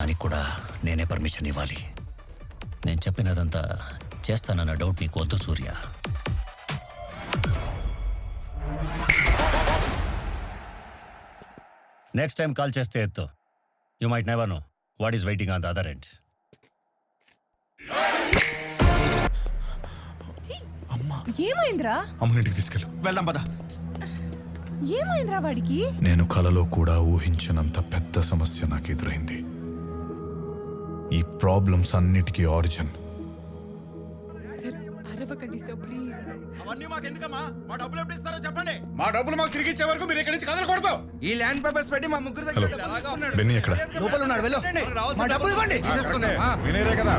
దానికి కూడా నేనే పర్మిషన్ ఇవ్వాలి. నేను చెప్పినదంతా చేస్తానన్న డౌట్ నీకు వద్దు సూర్య. నెక్స్ట్ టైం కాల్ చేస్తే ఎత్తు. You might never know what is waiting on the other end ఏమైందిరా? అమ్మనింటికి తీసుకెళ్ళు. వెళ్దాం పద. ఏమైందిరా వాడికి? నేను కలలో కూడా ఊహించినంత పెద్ద సమస్య నాకు ఎదురైంది. ఈ ప్రాబ్లమ్స్ అన్నిటికీ ఆరిజిన్ సార్ అరవకండి సార్ ప్లీజ్ అవన్నీ మాకు ఎందుకమ్మా? మా డబ్బులు ఎప్పుడు ఇస్తారో చెప్పండి. మా డబ్బులు మాకు తిరిగి ఇచ్చే వరకు మీరు ఇక్కడి నుంచి కదలకూడదు. ఈ ల్యాండ్ పేపర్స్ పెట్టి మా ముగ్గురు హలో దగ్గర డబ్బులు తీసుకున్నాడు. బెన్నీ ఎక్కడ? లోపల ఉన్నాడు వెళ్ళు. మా డబ్బులు ఇవ్వండి. వినేరే కదా.